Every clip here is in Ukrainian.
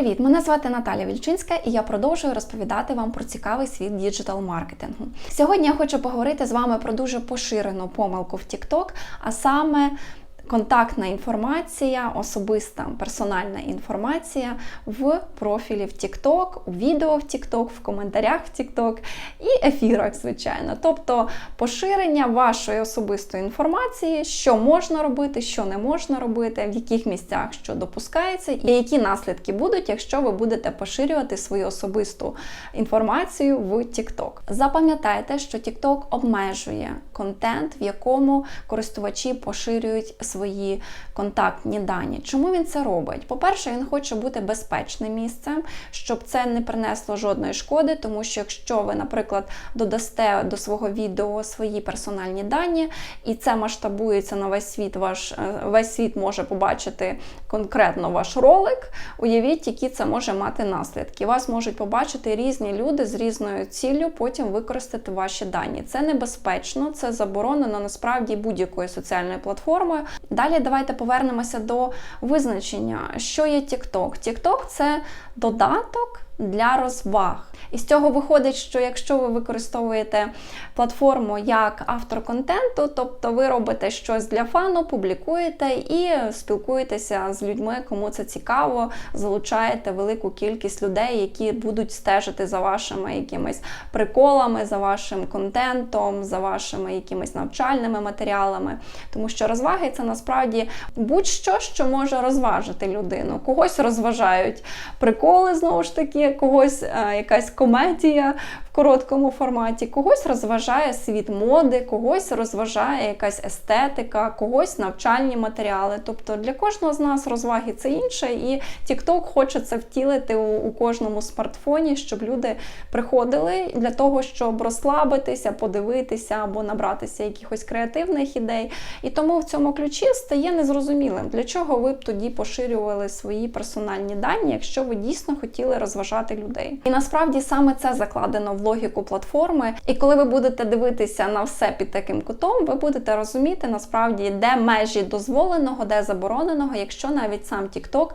Привіт! Мене звати Наталя Вільчинська, і я продовжую розповідати вам про цікавий світ діджитал-маркетингу. Сьогодні я хочу поговорити з вами про дуже поширену помилку в TikTok, а саме контактна інформація, особиста персональна інформація в профілі в TikTok, у відео в TikTok, в коментарях в TikTok і ефірах, звичайно. Тобто поширення вашої особистої інформації, що можна робити, що не можна робити, в яких місцях що допускається, і які наслідки будуть, якщо ви будете поширювати свою особисту інформацію в TikTok. Запам'ятайте, що TikTok обмежує контент, в якому користувачі поширюють свої контактні дані. Чому він це робить? По-перше, він хоче бути безпечним місцем, щоб це не принесло жодної шкоди, тому що якщо ви, наприклад, додасте до свого відео свої персональні дані, і це масштабується на весь світ, ваш е, весь світ може побачити конкретно ваш ролик. Уявіть, які це може мати наслідки. Вас можуть побачити різні люди з різною ціллю, потім використати ваші дані. Це небезпечно, це заборонено насправді будь-якою соціальною платформою. Далі давайте повернемося до визначення, що є TikTok. TikTok – це додаток для розваг. І з цього виходить, що якщо ви використовуєте платформу як автор контенту, тобто ви робите щось для фану, публікуєте і спілкуєтеся з людьми, кому це цікаво, залучаєте велику кількість людей, які будуть стежити за вашими якимись приколами, за вашим контентом, за вашими якимись навчальними матеріалами. Тому що розваги це насправді будь-що, що може розважити людину. Когось розважають приколи знову ж таки, когось е, якась комедія в короткому форматі, когось розважає світ моди, когось розважає якась естетика, когось навчальні матеріали. Тобто для кожного з нас розваги це інше, і TikTok хоче це втілити у, у кожному смартфоні, щоб люди приходили для того, щоб розслабитися, подивитися або набратися якихось креативних ідей. І тому в цьому ключі стає незрозумілим, для чого ви б тоді поширювали свої персональні дані, якщо ви дійсно хотіли розважати людей. І насправді саме це закладено в логіку платформи. І коли ви будете дивитися на все під таким кутом, ви будете розуміти насправді, де межі дозволеного, де забороненого, якщо навіть сам TikTok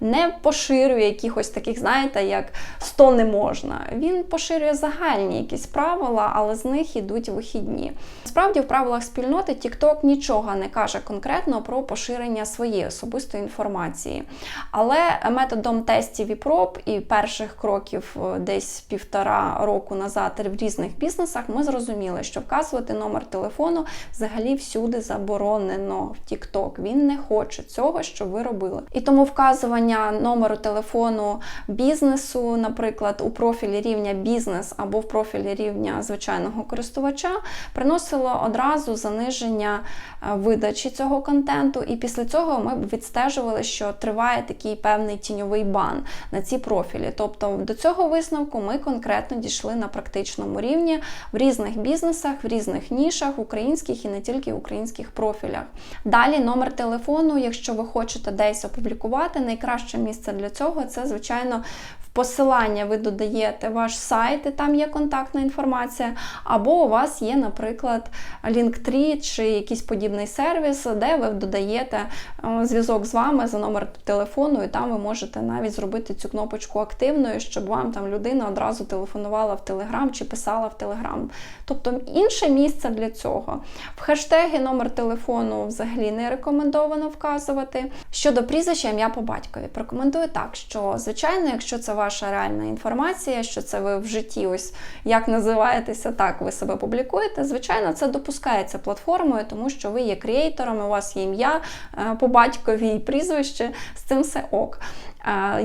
не поширює якихось таких, знаєте, як 100 не можна. Він поширює загальні якісь правила, але з них ідуть вихідні. Справді, в правилах спільноти TikTok нічого не каже конкретно про поширення своєї особистої інформації. Але методом тестів і проб і перших кроків е, десь півтора року назад в різних бізнесах ми зрозуміли, що вказувати номер телефону взагалі всюди заборонено в TikTok. Він не хоче цього, що ви робили. І тому вказування номеру телефону бізнесу, наприклад, у профілі рівня бізнес або в профілі рівня звичайного користувача, приносило одразу заниження е, видачі цього контенту. І після цього ми відстежували, що триває такий певний тіньовий бан на ці профілі. Тобто до цього висновку ми конкретно дійшли на практичному рівні в різних бізнесах, в різних нішах, українських і не тільки українських профілях. Далі номер телефону, якщо ви хочете десь опублікувати, найкраще місце для цього це, звичайно, посилання ви додаєте ваш сайт, і там є контактна інформація, або у вас є, наприклад, Linktree чи якийсь подібний сервіс, де ви додаєте е, зв'язок з вами за номер телефону, і там ви можете навіть зробити цю кнопочку активною, щоб вам там людина одразу телефонувала в Телеграм чи писала в Телеграм. Тобто інше місце для цього. В хештеги номер телефону взагалі не рекомендовано вказувати. Щодо прізвища ім'я по батькові, прокоментую так, що, звичайно, якщо це ваша реальна інформація, що це ви в житті, ось як називаєтеся, так ви себе публікуєте. Звичайно, це допускається платформою, тому що ви є креатором, у вас є ім'я е, по батькові і прізвище, з цим все ок.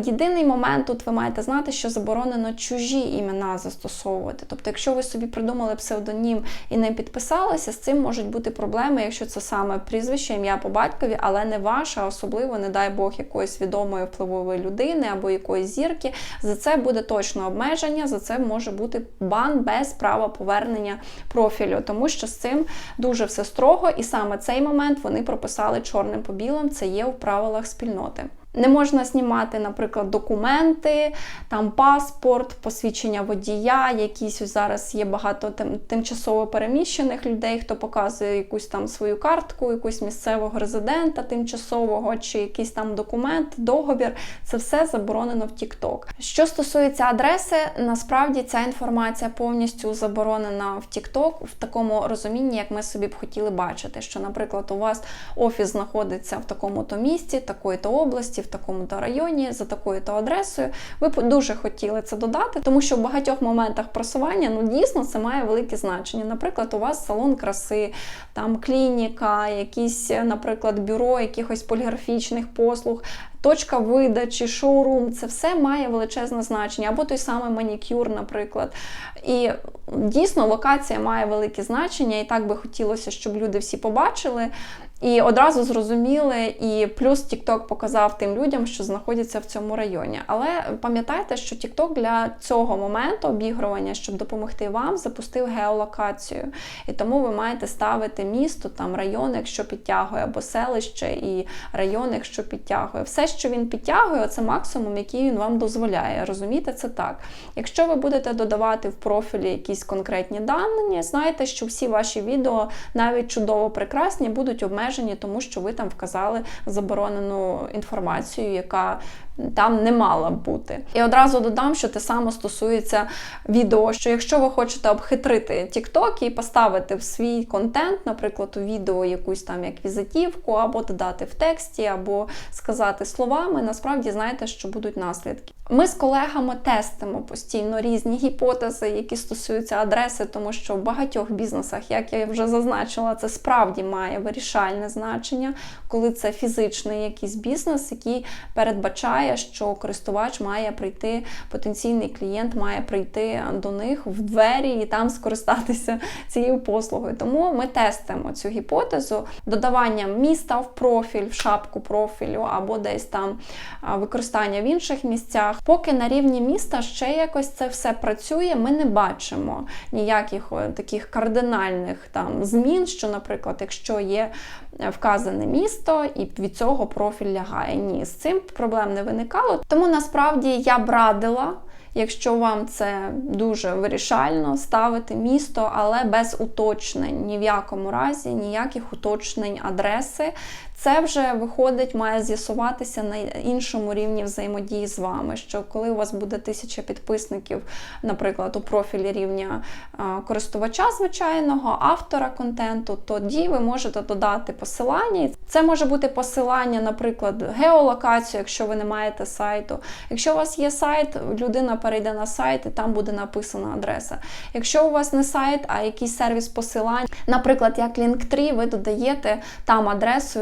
Єдиний момент тут ви маєте знати, що заборонено чужі імена застосовувати. Тобто, якщо ви собі придумали псевдонім і не підписалися, з цим можуть бути проблеми, якщо це саме прізвище, ім'я по батькові, але не ваше, особливо, не дай Бог, якоїсь відомої впливової людини або якоїсь зірки. За це буде точно обмеження, за це може бути бан без права повернення профілю, тому що з цим дуже все строго, і саме цей момент вони прописали чорним по білим, це є в правилах спільноти. Не можна знімати, наприклад, документи, там паспорт, посвідчення водія, якісь зараз є багато тим, тимчасово переміщених людей, хто показує якусь там свою картку, якусь місцевого резидента тимчасового, чи якийсь там документ, договір. Це все заборонено в TikTok. Що стосується адреси, насправді ця інформація повністю заборонена в TikTok в такому розумінні, як ми собі б хотіли бачити. Що, наприклад, у вас офіс знаходиться в такому-то місці, такої-то області, в такому-то районі, за такою-то адресою. Ви дуже хотіли це додати, тому що в багатьох моментах просування ну дійсно це має велике значення. Наприклад, у вас салон краси, там клініка, якісь, наприклад, бюро якихось поліграфічних послуг. Точка видачі, шоурум це все має величезне значення, або той самий манікюр, наприклад. І дійсно локація має велике значення, і так би хотілося, щоб люди всі побачили. І одразу зрозуміли, і плюс TikTok показав тим людям, що знаходяться в цьому районі. Але пам'ятайте, що TikTok для цього моменту обігрування, щоб допомогти вам, запустив геолокацію. І тому ви маєте ставити місто, там район, якщо підтягує, або селище і район, якщо підтягує. Все, що він підтягує, це максимум, який він вам дозволяє. Розумієте, це так. Якщо ви будете додавати в профілі якісь конкретні дані, знайте, що всі ваші відео, навіть чудово прекрасні, будуть обмежені обмежені, тому що ви там вказали заборонену інформацію, яка там не мала бути. І одразу додам, що те саме стосується відео. Що якщо ви хочете обхитрити TikTok і поставити в свій контент, наприклад, у відео якусь там як візитівку, або додати в тексті, або сказати словами, насправді знаєте, що будуть наслідки. Ми з колегами тестимо постійно різні гіпотези, які стосуються адреси, тому що в багатьох бізнесах, як я вже зазначила, це справді має вирішальне значення, коли це фізичний якийсь бізнес, який передбачає, що користувач має прийти, потенційний клієнт має прийти до них в двері і там скористатися цією послугою. Тому ми тестимо цю гіпотезу додаванням міста в профіль, в шапку профілю або десь там використання в інших місцях. Поки на рівні міста ще якось це все працює, ми не бачимо ніяких таких кардинальних там змін, що, наприклад, якщо є е, вказане місто і від цього профіль лягає. Ні, з цим проблем не виникало. Тому насправді я б радила. Якщо вам це дуже вирішально, ставити місто, але без уточнень, ні в якому разі, ніяких уточнень адреси. Це вже виходить, має з'ясуватися на іншому рівні взаємодії з вами. Що коли у вас буде тисяча підписників, наприклад, у профілі рівня користувача звичайного, автора контенту, тоді ви можете додати посилання. Це може бути посилання, наприклад, геолокацію, якщо ви не маєте сайту. Якщо у вас є сайт, людина перейде на сайт і там буде написана адреса. Якщо у вас не сайт, а якийсь сервіс посилань, наприклад, як Linktree, ви додаєте там адресу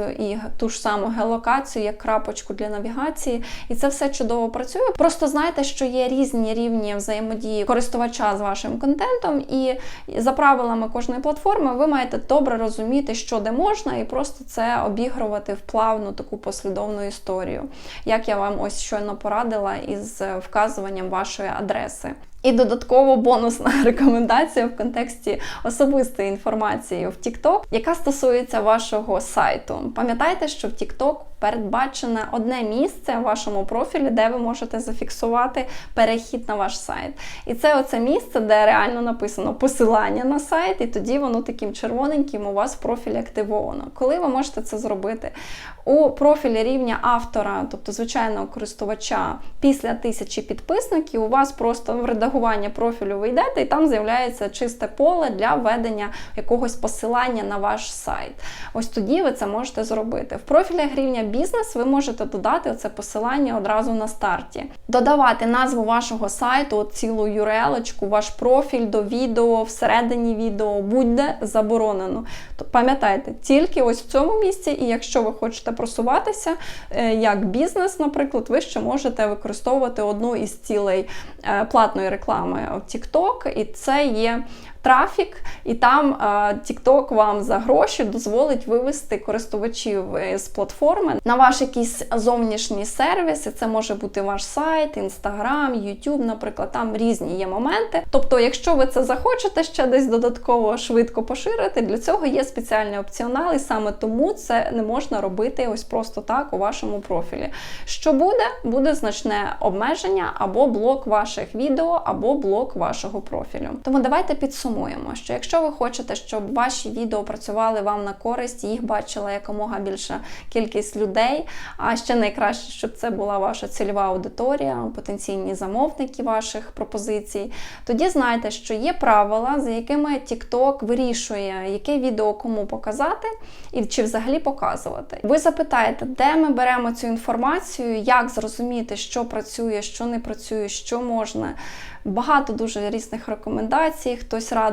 ту ж саму геолокацію, як крапочку для навігації, і це все чудово працює. Просто знайте, що є різні рівні взаємодії користувача з вашим контентом, і за правилами кожної платформи ви маєте добре розуміти, що де можна, і просто це обігрувати в плавну таку послідовну історію, як я вам ось щойно порадила із вказуванням вашої адреси. І додатково бонусна рекомендація в контексті особистої інформації в TikTok, яка стосується вашого сайту. Пам'ятайте, що в TikTok передбачене одне місце в вашому профілі, де ви можете зафіксувати перехід на ваш сайт. І це оце місце, де реально написано посилання на сайт, і тоді воно таким червоненьким у вас в профілі активовано. Коли ви можете це зробити? У профілі рівня автора, тобто звичайного користувача, після тисячі підписників, у вас просто в редагування профілю ви йдете, і там з'являється чисте поле для введення якогось посилання на ваш сайт. Ось тоді ви це можете зробити. В профілях рівня бізнес ви можете додати це посилання одразу на старті. Додавати назву вашого сайту, цілу URL, ваш профіль до відео, всередині відео, будь-де заборонено. То пам'ятайте, тільки ось в цьому місці, і якщо ви хочете просуватися е, як бізнес, наприклад, ви ще можете використовувати одну із цілей е, платної реклами в TikTok, і це є трафік, і там е, TikTok вам за гроші дозволить вивести користувачів е, з платформи на ваш якийсь зовнішній сервіс. І це може бути ваш сайт, Instagram, YouTube, наприклад, там різні є моменти. Тобто, якщо ви це захочете ще десь додатково швидко поширити, для цього є спеціальний опціонал, і саме тому це не можна робити ось просто так у вашому профілі. Що буде? Буде значне обмеження або блок ваших відео, або блок вашого профілю. Тому давайте підсумуємо, що якщо ви хочете, щоб ваші відео працювали вам на користь, їх бачила якомога більша кількість людей, а ще найкраще, щоб це була ваша цільова аудиторія, потенційні замовники ваших пропозицій, тоді знайте, що є правила, за якими TikTok вирішує, яке відео кому показати і чи взагалі показувати. Ви запитаєте, де ми беремо цю інформацію, як зрозуміти, що працює, що не працює, що можна. Багато дуже різних рекомендацій. Хтось радить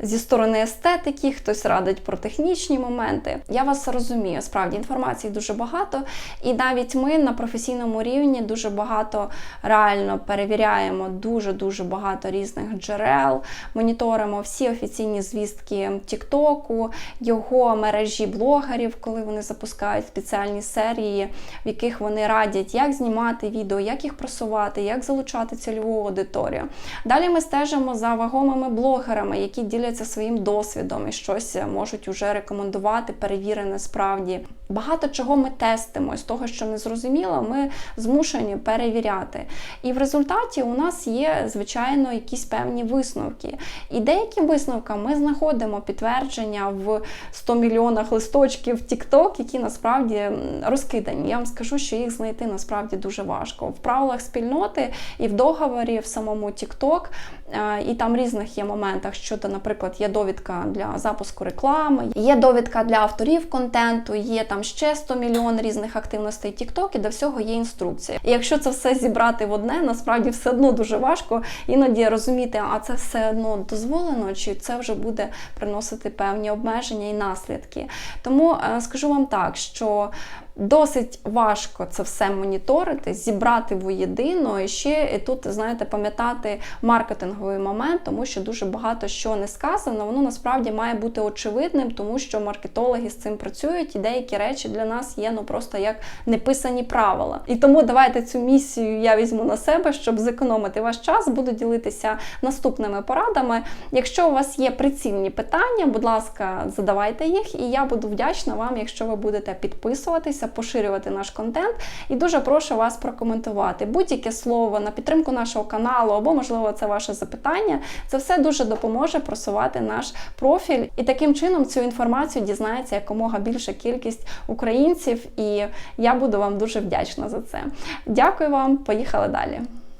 зі сторони естетики, хтось радить про технічні моменти. Я вас розумію, справді інформації дуже багато, і навіть ми на професійному рівні дуже багато реально перевіряємо дуже дуже багато різних джерел, моніторимо всі офіційні звістки Тіктоку, його мережі блогерів, коли вони запускають спеціальні серії, в яких вони радять, як знімати відео, як їх просувати, як залучати цільову аудиторію. Далі ми стежимо за вагомими блогерами, які діляться своїм досвідом і щось можуть уже рекомендувати, перевірене справді. Багато чого ми тестимо з того, що не зрозуміло, ми змушені перевіряти. І в результаті у нас є, звичайно, якісь певні висновки. І деяким висновкам ми знаходимо підтвердження в 100 мільйонах листочків TikTok, які насправді розкидані. Я вам скажу, що їх знайти насправді дуже важко. В правилах спільноти і в договорі в самому TikTok, і там різних є моментах щодо, наприклад, є довідка для запуску реклами, є довідка для авторів контенту, є там ще 100 мільйон різних активностей TikTok, і до всього є інструкція. І якщо це все зібрати в одне, насправді все одно дуже важко іноді розуміти, а це все одно дозволено, чи це вже буде приносити певні обмеження і наслідки. Тому скажу вам так, що Досить важко це все моніторити, зібрати воєдино і ще тут, знаєте, пам'ятати маркетинговий момент, тому що дуже багато що не сказано, воно насправді має бути очевидним, тому що маркетологи з цим працюють, і деякі речі для нас є ну просто як неписані правила. І тому давайте цю місію я візьму на себе, щоб зекономити ваш час, буду ділитися наступними порадами. Якщо у вас є прицільні питання, будь ласка, задавайте їх, і я буду вдячна вам, якщо ви будете підписуватися поширювати наш контент. І дуже прошу вас прокоментувати будь-яке слово на підтримку нашого каналу, або, можливо, це ваше запитання. Це все дуже допоможе просувати наш профіль. І таким чином цю інформацію дізнається якомога більша кількість українців, і я буду вам дуже вдячна за це. Дякую вам, поїхали далі.